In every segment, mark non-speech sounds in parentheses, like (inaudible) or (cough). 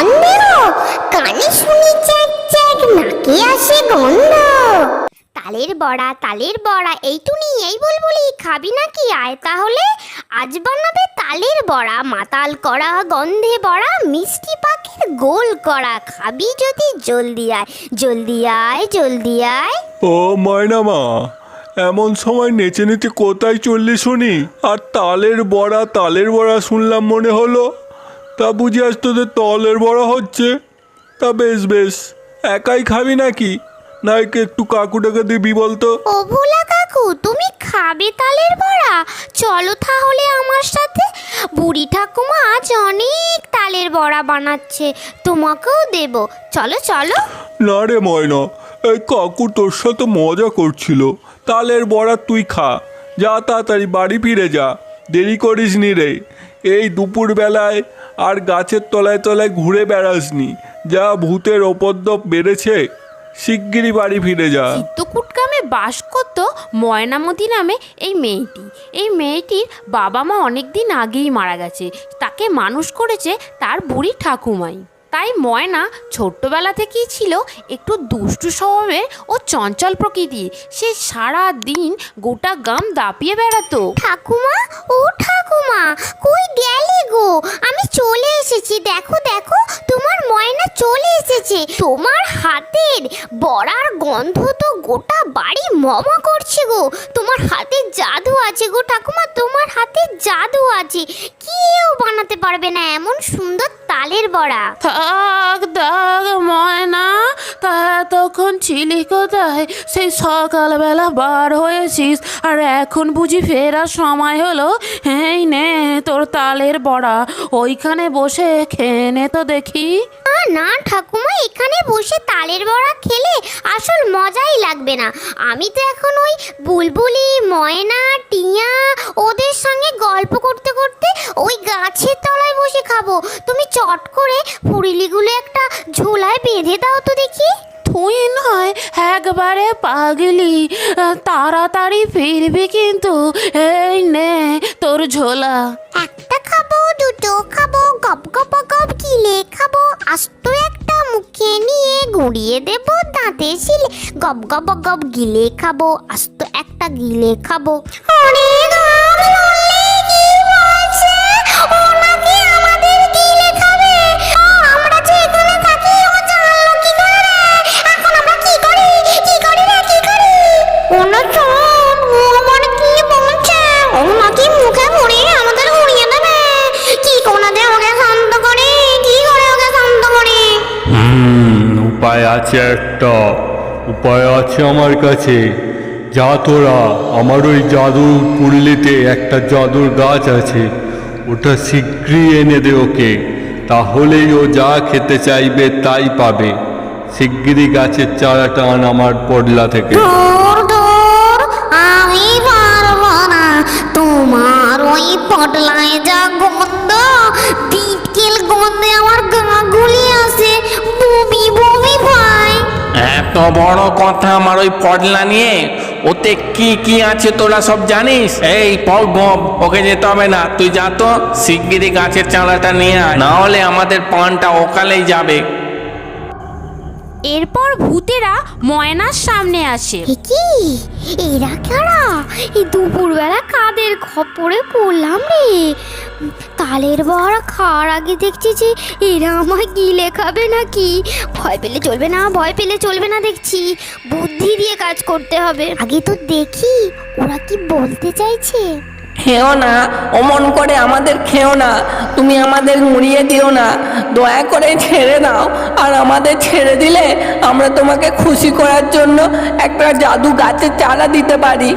সন্দেহ কানে শুনি চ্যাক চ্যাক, নাকে আসে গন্ধ। তালের বড়া তালের বড়া এইটুনি এই বলবলি খাবি নাকি? আয় তাহলে। আজ বানাবে তালের বড়া, মাতাল করা গন্ধে বড়া মিষ্টি পাখির গোল করা। খাবি যদি জলদি আয় জলদি আয় জলদি আয়। ও ময়না মা, এমন সময় নেচে নেচে কোথায় চললি শুনি? আর তালের বড়া তালের বড়া শুনলাম মনে হলো। তা বুঝি আজ তোদের তলের বড় হচ্ছে? তা বেশ বেশ। একাই খাবি নাকি? না একে একটু কাকুটাকে দিবি বলতো। ও ভোলা কাকু তুমি খাবে তালের বড়া? চলো তাহলে আমার সাথে। বুড়ি ঠাকুমা আজ অনেক তালের বড়া বানাচ্ছে তোমাকেও দেব। চলো চলো। না রে ময়না এই কাকু তোর সাথে মজা করছিল। তালের বড়া তুই খা। যা তাড়াতাড়ি বাড়ি ফিরে যা। দেরি করিস নি রে। এই দুপুর বেলায় আর গাছের তলায় তলায় ঘুরে বেড়াসনি। যা ভূতের উপদ্রব বেড়েছে। শিগগিরই বাড়ি ফিরে যা। চিত্তকুট গ্রামে বাস করত ময়নামতি নামে এই মেয়েটি। এই মেয়েটির বাবা মা অনেক দিন আগেই মারা গেছে। তাকে মানুষ করেছে তার বুড়ি ঠাকুমাই। তাই ময়না ছোট্টবেলা থেকেই ছিল একটু দুষ্টু স্বভাবের ও চঞ্চল প্রকৃতির। সে সারা দিন গোটা গাম দাপিয়ে বেড়াতো। ঠাকুমা ও ঠাকুমা কই গেলে গো? এসেছে তোমার হাতের বড়ার গন্ধ তো গোটা বাড়ি মমা করছে গো। তোমার হাতে জাদু আছে গো ঠাকুমা তোমার হাতে জাদু আছে। কেউ বানাতে পারবে না এমন সুন্দর তালের বড়া। থাক থাক ময়না তা তখন ছিলি কোথায়? সেই সকালবেলা বার হয়েছিস আর এখন বুঝি ফেরার সময় হলো। এই নে তোর তালের বড়া ওইখানে বসে খেয়ে নে তো দেখি। না না ঠাকুমা এখানে বসে তালের বড়া খেলে আসল মজাই লাগবে না। আমি তো এখন ওই বুলবুলি ময়না টিয়া ওদের সঙ্গে গল্প করতে করতে ওই গাছের তলায় বসে খাব। তুমি চট করে পুরিলিগুলো একটা ঝোলায় বেঁধে দাও তো দেখি। তুই নয় একবারে পাগলি। তাড়াতাড়ি ফিরবি কিন্তু। এই নে তোর ঝোলা। একটা খাব দুটো খাব গপ গপ গপ খাব একটা মুখে গুঁড়িয়ে দেব দাঁতে শিলে গপ গপ গপ গিলে খাব আস্ত একটা গিলে খাব। ওরে উপায় আছে একটা। উপায় আছে আমার কাছে। যা তোরা আমার ওই জাদুর পুল্লিতে একটা জাদুর গাছ আছে, ওটা শীঘ্রই এনে দে ওকে। তাহলেই ও যা খেতে চাইবে তাই পাবে। শিগগিরই গাছের চারাটা আন আমার পডলা থেকে। আমি না। তোমার ওই পটলায় যা বড় কথা আমার ওই পডলা নিয়ে? ওতে কি কি আছে তোরা সব জানিস? এই পগব ওকে যেতে হবে না। তুই যা তো শিগগিরি গাছের চালাটা নিয়ে আয়। না হলে আমাদের পানটা ওকালেই যাবে। এরপর ভূতেরা ময়নার সামনে আসে। কি? এরা কারা? এই দুপুরবেলা কাদের খপরে পড়লাম রে। তালের বড়া খাওয়ার আগে দেখছি যে এরা আমায় গিলে খাবে নাকি। ভয় পেলে চলবে না, ভয় পেলে চলবে না দেখছি। বুদ্ধি দিয়ে কাজ করতে হবে। আগে তো দেখি, ওরা কি বলতে চাইছে? খেও না, অমন করে আমাদের খেও না, তুমি আমাদের মুড়িয়ে দিও না। দয়া করে ছেড়ে দাও, আর আমাদের ছেড়ে দিলে আমরা তোমাকে খুশি করার জন্য একটা জাদু গাছের চারা দিতে পারি।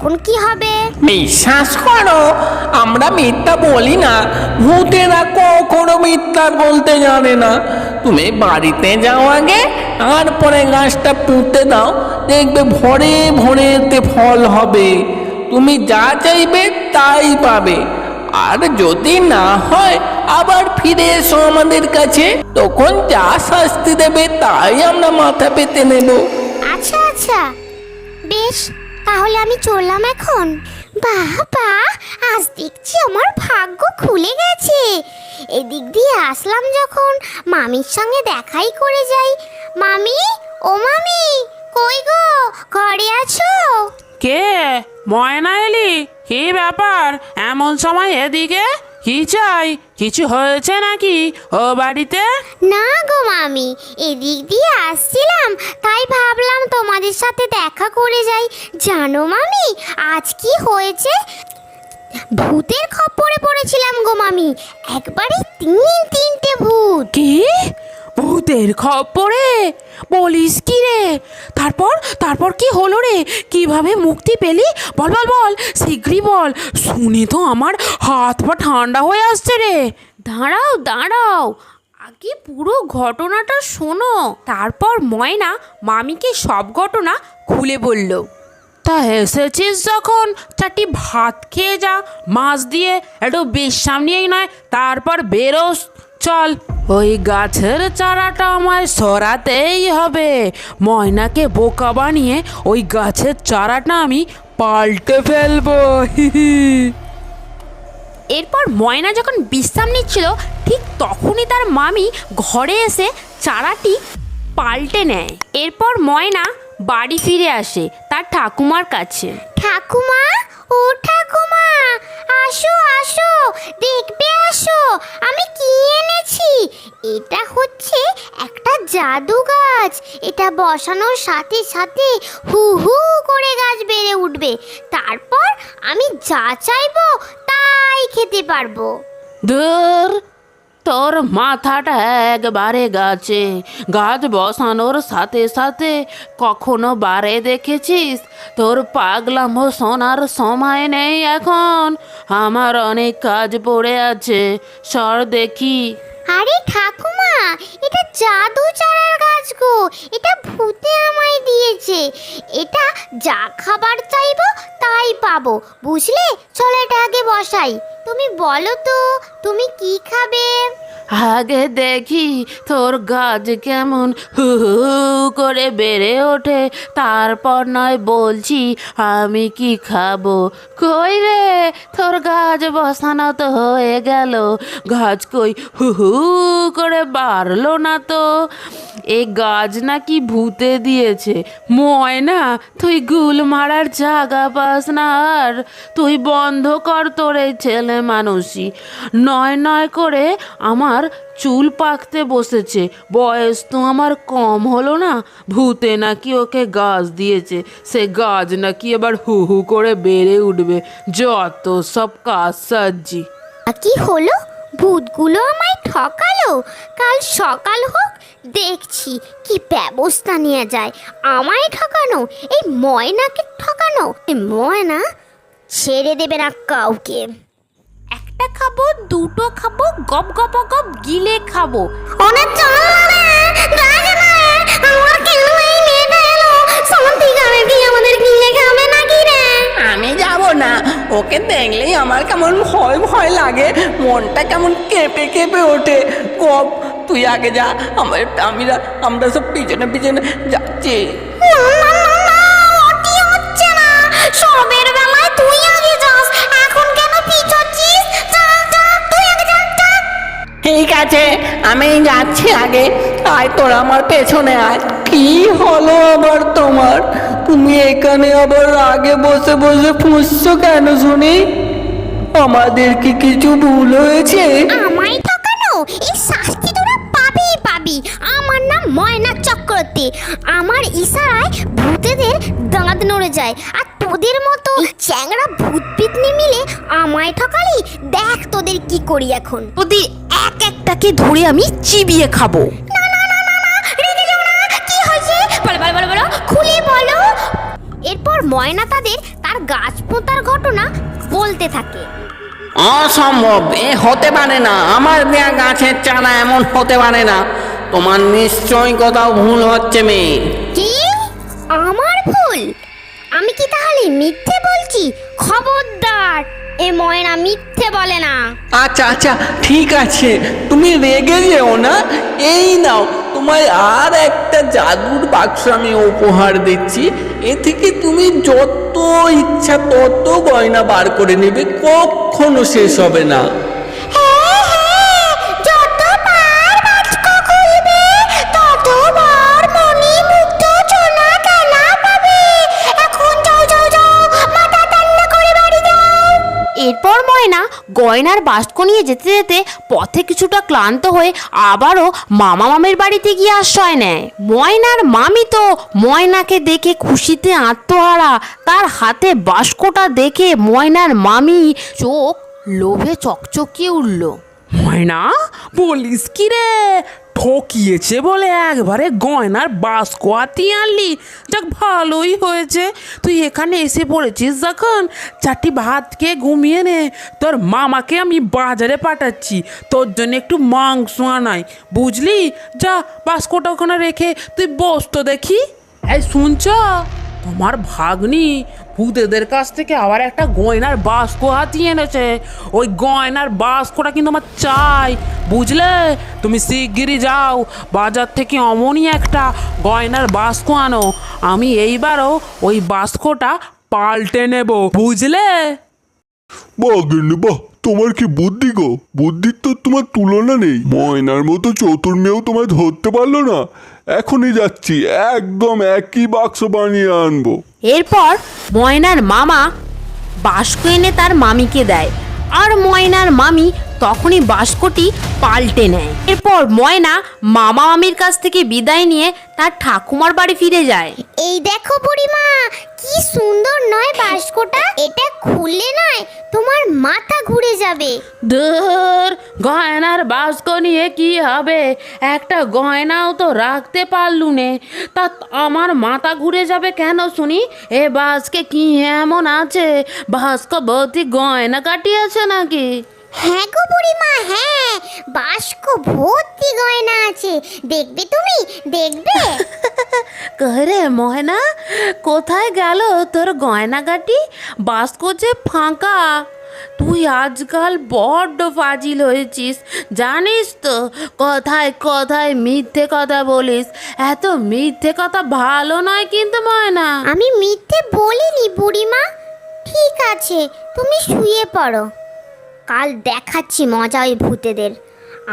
তখন কি হবে? বিশ্বাস করো আমরা মিথ্যা বলি না। ভূতেরা কখনো মিথ্যা বলতে জানে না। তুমি বাড়িতে যাও আগে তারপরে গাছটা পুঁতে দাও। দেখবে ভরে ভরে এতে ফল হবে। তুমি যা চাইবে তাই পাবে। আর যদি না হয় আবার ফিরে এসো আমাদের কাছে। তখন যা শাস্তি দেবে তাই আমরা মাথা পেতে নেব। আচ্ছা আচ্ছা। বেশ তাহলে আমি চললাম এখন। বাবা আজ দেখছি আমার ভাগ্য খুলে গেছে। এদিক দিয়ে আসলাম যখন, মামির সঙ্গে দেখাই করে যাই। মামি, ও মামি, কই গো, ঘরে আছো? কে? ময়না এলি? কি ব্যাপার? এমন সময় এদিকে? কি চাই? কিছু হয়েছে নাকি ও বাড়িতে? না গো মামি এদিক দিয়ে আসছিলাম তাই ভাবলাম তোমাদের সাথে দেখা করে যাই। জানো মামি আজ কি হয়েছে? ভূতের খপ্পরে পড়েছিলাম গো মামি একবারে তিন তিনটে ভূত। কি? ভূতের খপ্পরে বলিস কি রে? তারপর তারপর কি হলো রে? কীভাবে মুক্তি পেলি? বল বল বল শীঘ্রই বল। শুনে তো আমার হাত পা ঠান্ডা হয়ে আসছে রে। দাঁড়াও দাঁড়াও। আগে পুরো ঘটনাটা শোনো। তারপর ময়না মামিকে সব ঘটনা খুলে বলল। তা এসেছিস যখন? চারটি ভাত খেয়ে যা মাছ দিয়ে একটু বিশ্রাম নিয়েই নয় তারপর বেরোস। চল। ওই গাছের চারাটা আমায় সরাতেই হবে। ময়নাকে বোকা বানিয়ে ওই গাছের চারাটা আমি পাল্টে ফেলব। এরপর ময়না যখন বিশ্রাম নিচ্ছিল ঠিক তখনই তার মামি ঘরে এসে চারাটি পাল্টে নেয়। এরপর ময়না বাড়ি ফিরে আসে তার ঠাকুমার কাছে। ঠাকুমা ও ঠাকুমা! আসো আসো দেখবে আসো, আমি কি এনেছি? এটা হচ্ছে একটা জাদু গাছ। এটা বসানোর সাথে সাথে হু হু করে গাছ বেড়ে উঠবে। তারপর আমি যা চাইব তাই খেতে পারব। দূর তোর মাথাটা একবারে গাছে। গাছ বসানোর সাথে সাথে কখনো বারে দেখেছিস? তোর পাগলাম শোনার সময় নেই এখন। আমার অনেক কাজ পড়ে আছে। সর দেখি। আরে ঠাকুমা, এটা জাদু চারার গাছ গো। এটা ভূতে আমায় দিয়েছে। এটা যা খাবার চাইব তাই পাবো। বুঝলে? চলো এটা আগে বসাই। তুমি বলো তো, তুমি কি খাবে? আগে দেখি তোর গাছ কেমন হু হু করে বেড়ে ওঠে। তারপর নয় বলছি, আমি কি খাব? কই রে, তোর গাছ বসানো তো হয়ে গেল। গাছ কই হু হু করে বাড়লো না তো? এ গাছ নাকি ভূতে দিয়েছে। ময়না, তুই গুল মারার জায়গা পাস না আর। তুই বন্ধ কর তোর এই ছেলে মানুষই। নয় নয় করে আমার চুল পাকতে বসেছে। বয়স তো আমার কম হলো না। ভূতে নাকি ওকে গাছ দিয়েছে। সে গাছ নাকি এবার হু হু করে বেড়ে উঠবে। যত সব কাজ সাজি কি হলো? ভূতগুলো আমায় ঠকালো? কাল সকাল হোক, দেখছি কি ব্যবস্থা নিয়ে যায়। আমায় ঠকানো? এই ময়নাকে ঠকানো? ময়না? ছেড়ে দেবে না কাউকে। একটা খাব দুটো খাব গপ গপ গপ গিলে খাব। অনেক চল আমি যাব না ওকে দেখলেই আমার কেমন ভয় ভয় লাগে মনটা কেমন কেঁপে কেঁপে ওঠে। কব তুই আগে যা আমার আমরা আমরা সব পিছনে পিছনে যাচ্ছি। না, আছে আমি যাচ্ছি আগে। আয় তোর আমার পেছনে আয়। কি হলো আবার তোমার? তুমি এখানে আবার আগে বসে বসে ফুসছো কেন শুনি? আমাদের কি কিছু ভুল হয়েছে? আমায় ঠকানো এই শাস্তি তোরা পাবেই পাবি। আমার নাম ময়না চক্রবর্তী। আমার ইশারায় ভূতেদের দাঁত নড়ে যায়। আর তোদের মতো এই চ্যাংড়া ভূত পিতনি মিলে আমায় ঠকালি? দেখ তোদের কি করি এখন। ওদের এক ধরে আমি চিবিয়ে খাব। না না না না না রেগে যাও না কি হয়েছে? বলো বলো বলো বলো খুলে বলো। এরপর ময়না তাদের তার গাছ পোঁতার ঘটনা বলতে থাকে। অসম্ভব এ হতে পারে না। আমার দেয়া গাছের চারা এমন হতে পারে না। তোমার নিশ্চয়ই কোথাও ভুল হচ্ছে মেয়ে। কি? আমার ভুল? আমি কি তাহলে মিথ্যে বলছি? খবরদার। এ ময়না মিথ্যে বলে না। আচ্ছা আচ্ছা ঠিক আছে। তুমি রেগে যেও না। এই নাও, তোমায় আর একটা জাদুর বাক্স আমি উপহার দিচ্ছি। এ থেকে তুমি যত ইচ্ছা তত গয়না বার করে নেবে, কখনো শেষ হবে না। গয়নার বাস্ক নিয়ে যেতে যেতে পথে কিছুটা ক্লান্ত হয়ে আবারও মামা মামের বাড়িতে গিয়ে আশ্রয় নেয়। ময়নার মামি তো ময়নাকে দেখে খুশিতে আত্মহারা। তার হাতে বাস্কটা দেখে ময়নার মামি চোখ লোভে চকচকিয়ে উঠল। ময়না, বলিস কি রে? ঠকিয়েছে বলে একবারে গয়নার বাস্ক হাতিয়ে আনলি। যাক, ভালোই হয়েছে। তুই এখানে এসে পড়েছিস যখন? চারটি ভাত খেয়ে ঘুমিয়ে নে। তোর মামাকে আমি বাজারে পাঠাচ্ছি। তোর জন্য একটু মাংস আনাই। বুঝলি? যা, বাস্কটা ওখানে রেখে তুই বস তো দেখি। এই শুনছ? তোমার ভাগ্নি ভূতেদের কাছ থেকে আবার একটা গয়নার বাস্ক হাতিয়ে এনেছে। ওই গয়নার বাস্কটা কিন্তু আমার চাই। বুঝলে? তুমি শিগগিরই যাও। বাজার থেকে অমনই একটা গয়নার বাস্ক আনো। আমি এইবারও ওই বাস্কটা পাল্টে নেব। বুঝলে? বাহ তোমার কি বুদ্ধি গো? বুদ্ধির তো তোমার তুলনা নেই। ময়নার মতো চতুর মেয়েও তোমায় ধরতে পারল না। এখনই যাচ্ছি, একদম একই বাক্স বানিয়ে আনব। এরপর ময়নার মামা বাস্ক এনে তার মামিকে দেয়। আর ময়নার মামি তখনই বাস্কটি পাল্টে নেয়। এরপর ময়না মামা মামির কাছ থেকে বিদায় নিয়ে তার ঠাকুমার বাড়ি ফিরে যায়। এই দেখো বুড়িমা কি সুন্দর নয় বাস্কটা? এটা খুললে নয় তোমার মাথা ঘুরে যাবে। ধর গয়নার বাস্ক নিয়ে কি হবে? একটা গয়নাও তো রাখতে পারলু নে। তা আমার মাথা ঘুরে যাবে কেন শুনি? এ বাসকে কি এমন আছে? বাস্ক ভর্তি গয়না কাটিয়েছে নাকি? হ্যাঁ গো বুড়িমা হ্যাঁ। বাস্ক ভর্তি গয়না আছে। দেখবে তুমি? দেখবে? (laughs) করে ময়না কোথায় গেল তোর গয়নাগাটি? বাস্ক যে ফাঁকা। তুই আজকাল বড্ড ফাজিল হয়েছিস জানিস তো? কথায় কথায় মিথ্যে কথা বলিস। এত মিথ্যে কথা ভালো নয় কিন্তু ময়না আমি মিথ্যে বলিনি বুড়িমা। ঠিক আছে তুমি শুয়ে পড়ো। কাল দেখাচ্ছি মজা ওই ভূতেদের।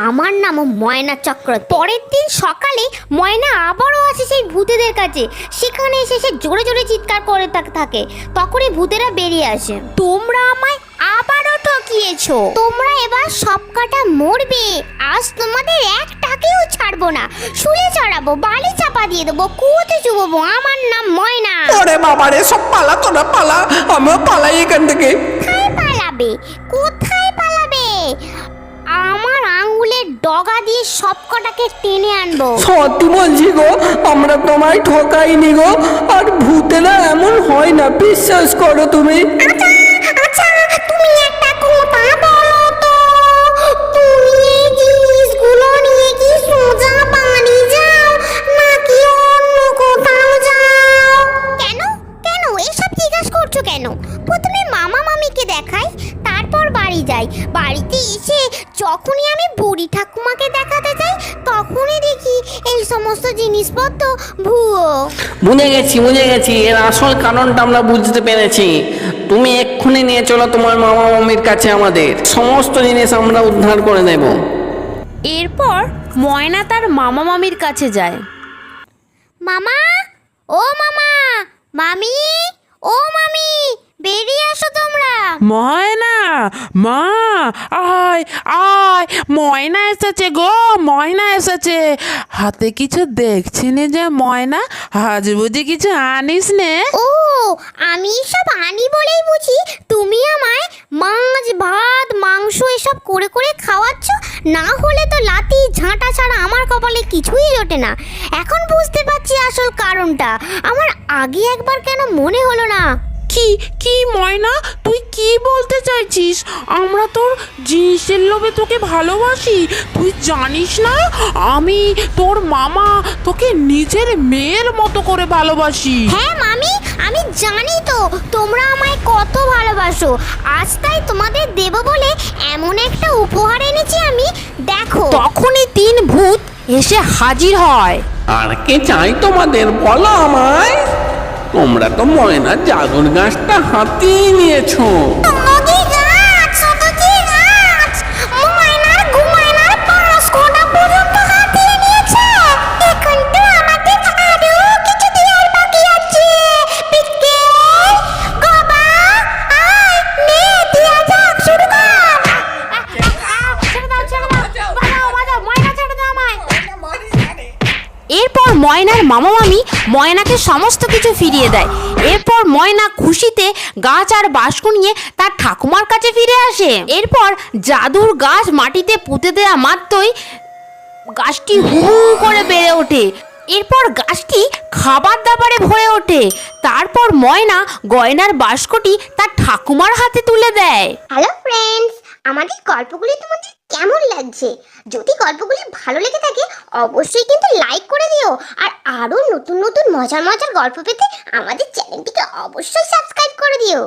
আমার নামও ময়না চক্র। পরের দিন সকালে ময়না আবারও আসে সেই ভূতেদের কাছে। সেখানে এসে সে জোরে জোরে চিৎকার করে থাকে। তখনই ভূতেরা বেরিয়ে আসে। তোমরা আমায় আবারও ঠকিয়েছো। তোমরা এবার সব কাটা মরবে। আজ তোমাদের একটাকেও ছাড়বো না। শুলে চড়াবো বালি চাপা দিয়ে দেবো কুয়োতে চুববো। আমার নাম ময়না। ওরে বাবারে সব পালা তোরা পালা। আমরা পালাই এখান থেকে। কোথায় পালাবে? কোথায় ডগা দিয়ে সব কটাকে টেনে আনব। সত্যি বলছি গো আমরা তোমায় ঠকাইনি গো। আর ভূতেরা এমন হয় না বিশ্বাস করো তুমি। আচ্ছা জিনিসপত্র ভুয়ো। বুঝে গেছি বুঝে গেছি এর আসল কারণটা আমরা বুঝতে পেরেছি। তুমি এক্ষুনি নিয়ে চলো তোমার মামা মামির কাছে আমাদের। সমস্ত জিনিস আমরা উদ্ধার করে দেব এরপর ময়না তার মামা মামির কাছে যায়। মামা? ও মামা! মামি? ও মামি! বেরিয়ে আসো তোমরা! ময়না মা আয় আয়, ময়না এসেছে গো, ময়না এসেছে। হাতে কিছু দেখছি নে যে ময়না? আজ বুঝি কিছু আনিস নে? ও, আমি সব আনি বলেই বুঝি। তুমি আমায় মাছ, ভাত, মাংস এসব করে করে খাওয়াচ্ছ? না হলে তো লাতি ঝাঁটা ছাড়া আমার কপালে কিছুই জোটে না। এখন বুঝতে পারছি আসল কারণটা। আমার আগে একবার কেন মনে হলো না। কি? কি ময়না? তুই কি বলতে চাইছিস? আমরা তোর জিনিসের লোভে তোকে ভালোবাসি। তুই জানিস না? আমি তোর মামা তোকে নিজের মেয়ের মতো করে ভালোবাসি। হ্যাঁ মামি আমি জানি তো। তোমরা আমায় কত ভালোবাসো। আজ তাই তোমাদের দেব বলে এমন একটা উপহার এনেছি আমি। দেখো। তখনই তিন ভূত এসে হাজির হয়। আর কে চাই তোমাদের বলো আমায়? তোমরা তো ময়না জাদুর গাছটা হাতিয়ে নিয়েছো। সমস্ত কিছু ফিরিয়ে দেয়। এরপর ময়না খুশিতে গাছ আর বাস্ক নিয়ে তার ঠাকুমার কাছে ফিরে আসে। এরপর জাদুর গাছ মাটিতে পুঁতে দেওয়া মাত্রই গাছটি হু করে বেড়ে ওঠে। এরপর গাছটি খাবার দাবারে ভরে ওঠে। তারপর ময়না গয়নার বাস্কটি তার ঠাকুমার হাতে তুলে দেয়। হ্যালো ফ্রেন্ডস আমাদের গল্পগুলি তোমাদের কেমন লাগছে? যদি গল্পগুলি ভালো লেগে থাকে, অবশ্যই কিন্তু লাইক করে দিও। আর আরও নতুন নতুন মজার মজার গল্প পেতে আমাদের চ্যানেলটিকে অবশ্যই সাবস্ক্রাইব করে দিও।